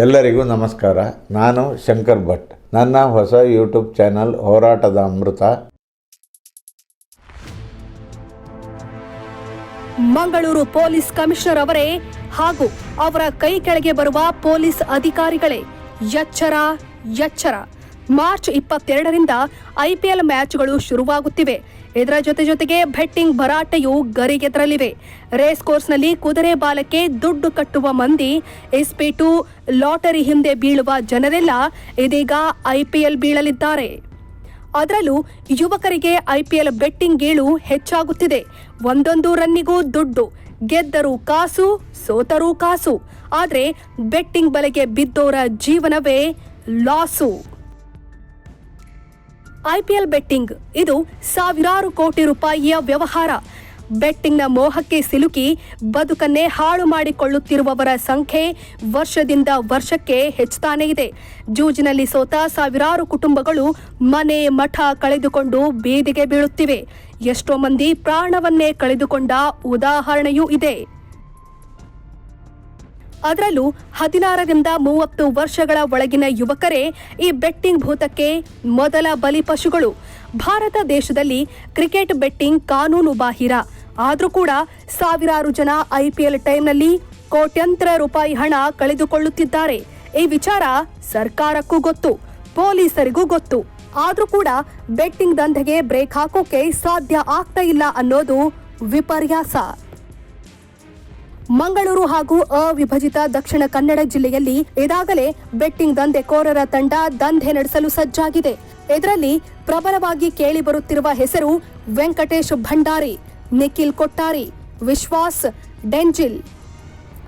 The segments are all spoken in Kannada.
ಎಲ್ಲರಿಗೂ ನಮಸ್ಕಾರ. ನಾನು ಶಂಕರ್ ಭಟ್. ನನ್ನ ಹೊಸ ಯೂಟ್ಯೂಬ್ ಚಾನಲ್ ಹೋರಾಟದ ಅಮೃತ. ಮಂಗಳೂರು ಪೊಲೀಸ್ ಕಮಿಷನರ್ ಅವರೇ ಹಾಗೂ ಅವರ ಕೈ ಕೆಳಗೆ ಬರುವ ಪೊಲೀಸ್ ಅಧಿಕಾರಿಗಳೇ, ಎಚ್ಚರ ಎಚ್ಚರ. ಮಾರ್ಚ್ ಇಪ್ಪತ್ತೆರಡರಿಂದ ಐಪಿಎಲ್ ಮ್ಯಾಚ್ಗಳು ಶುರುವಾಗುತ್ತಿವೆ. ಇದರ ಜೊತೆ ಜೊತೆಗೆ ಬೆಟ್ಟಿಂಗ್ ಭರಾಟೆಯು ಗರಿಗೆದರಲಿವೆ ರೇಸ್ ಕೋರ್ಸ್ನಲ್ಲಿ ಕುದುರೆ ಬಾಲಕ್ಕೆ ದುಡ್ಡು ಕಟ್ಟುವ ಮಂದಿ ಇಸ್ಪೀಟು ಲಾಟರಿ ಹಿಂದೆ ಬೀಳುವ ಜನರೆಲ್ಲ ಇದೀಗ ಐಪಿಎಲ್ ಬೀಳಲಿದ್ದಾರೆ. ಅದರಲ್ಲೂ ಯುವಕರಿಗೆ ಐಪಿಎಲ್ ಬೆಟ್ಟಿಂಗ್ ಗೀಳು ಹೆಚ್ಚಾಗುತ್ತಿದೆ. ಒಂದೊಂದು ರನ್ನಿಗೂ ದುಡ್ಡು, ಗೆದ್ದರೂ ಕಾಸು, ಸೋತರೂ ಕಾಸು. ಆದರೆ ಬೆಟ್ಟಿಂಗ್ ಬಲೆಗೆ ಬಿದ್ದೋರ ಜೀವನವೇ ಲಾಸು. IPL betting. ಇದು ಸಾವಿರಾರು ಕೋಟಿ ರೂಪಾಯಿಯ ವ್ಯವಹಾರ. ಬೆಟ್ಟಿಂಗ್ನ ಮೋಹಕ್ಕೆ ಸಿಲುಕಿ ಬದುಕನ್ನೇ ಹಾಳು ಮಾಡಿಕೊಳ್ಳುತ್ತಿರುವವರ ಸಂಖ್ಯೆ ವರ್ಷದಿಂದ ವರ್ಷಕ್ಕೆ ಹೆಚ್ಚುತ್ತಾನೇ ಇದೆ. ಜೂಜಿನಲ್ಲಿ ಸೋತ ಸಾವಿರಾರು ಕುಟುಂಬಗಳು ಮನೆ ಮಠ ಕಳೆದುಕೊಂಡು ಬೀದಿಗೆ ಬೀಳುತ್ತಿವೆ. ಎಷ್ಟೋ ಮಂದಿ ಪ್ರಾಣವನ್ನೇ ಕಳೆದುಕೊಂಡ ಉದಾಹರಣೆಯೂ ಇದೆ. ಅದರಲ್ಲೂ ಹದಿನಾರರಿಂದ ಮೂವತ್ತು ವರ್ಷಗಳ ಒಳಗಿನ ಯುವಕರೇ ಈ ಬೆಟ್ಟಿಂಗ್ ಭೂತಕ್ಕೆ ಮೊದಲ ಬಲಿಪಶುಗಳು ಭಾರತ ದೇಶದಲ್ಲಿ ಕ್ರಿಕೆಟ್ ಬೆಟ್ಟಿಂಗ್ ಕಾನೂನು ಬಾಹಿರ. ಆದರೂ ಕೂಡ ಸಾವಿರಾರು ಜನ ಐಪಿಎಲ್ ಟೈಮ್ನಲ್ಲಿ ಕೋಟ್ಯಂತರ ರೂಪಾಯಿ ಹಣ ಕಳೆದುಕೊಳ್ಳುತ್ತಿದ್ದಾರೆ. ಈ ವಿಚಾರ ಸರ್ಕಾರಕ್ಕೂ ಗೊತ್ತು, ಪೊಲೀಸರಿಗೂ ಗೊತ್ತು. ಆದರೂ ಕೂಡ ಬೆಟ್ಟಿಂಗ್ ದಂಧೆಗೆ ಬ್ರೇಕ್ ಹಾಕೋಕೆ ಸಾಧ್ಯ ಆಗ್ತಾ ಇಲ್ಲ ಅನ್ನೋದು ವಿಪರ್ಯಾಸ. ಮಂಗಳೂರು ಹಾಗೂ ಅವಿಭಜಿತ ದಕ್ಷಿಣ ಕನ್ನಡ ಜಿಲ್ಲೆಯಲ್ಲಿ ಇದಾಗಲೇ ಬೆಟ್ಟಿಂಗ್ ದಂಧೆಕೋರರ ತಂಡ ದಂಧೆ ನಡೆಸಲು ಸಜ್ಜಾಗಿದೆ. ಇದರಲ್ಲಿ ಪ್ರಬಲವಾಗಿ ಕೇಳಿಬರುತ್ತಿರುವ ಹೆಸರು ವೆಂಕಟೇಶ್ ಭಂಡಾರಿ, ನಿಖಿಲ್ ಕೊಟ್ಟಾರಿ, ವಿಶ್ವಾಸ್, ಡೆಂಜಿಲ್,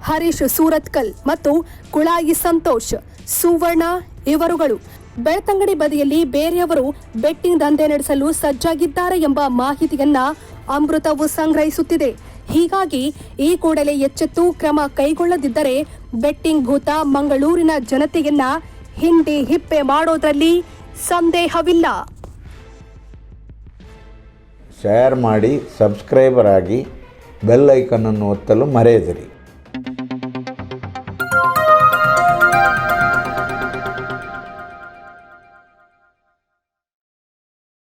ಹರೀಶ್ ಸೂರತ್ಕಲ್ ಮತ್ತು ಕುಳಾಯಿ ಸಂತೋಷ್, ಸುವರ್ಣ ಇವರುಗಳು. ಬೆಳ್ತಂಗಡಿ ಬದಿಯಲ್ಲಿ ಬೇರೆಯವರು ಬೆಟ್ಟಿಂಗ್ ದಂಧೆ ನಡೆಸಲು ಸಜ್ಜಾಗಿದ್ದಾರೆ ಎಂಬ ಮಾಹಿತಿಯನ್ನ ಅಮೃತವು ಸಂಗ್ರಹಿಸುತ್ತಿದೆ. ಹೀಗಾಗಿ ಈ ಕೂಡಲೇ ಎಚ್ಚೆತ್ತು ಕ್ರಮ ಕೈಗೊಳ್ಳದಿದ್ದರೆ ಬೆಟ್ಟಿಂಗ್ ಭೂತ ಮಂಗಳೂರಿನ ಜನತೆಯನ್ನ ಹಿಂಡಿ ಹಿಪ್ಪೆ ಮಾಡೋದ್ರಲ್ಲಿ ಸಂದೇಹವಿಲ್ಲ. ಶೇರ್ ಮಾಡಿ ಸಬ್ಸ್ಕ್ರೈಬರ್ ಆಗಿ ಬೆಲ್ ಐಕನನ್ನು ಒತ್ತಲು ಮರೆಯದಿರಿ.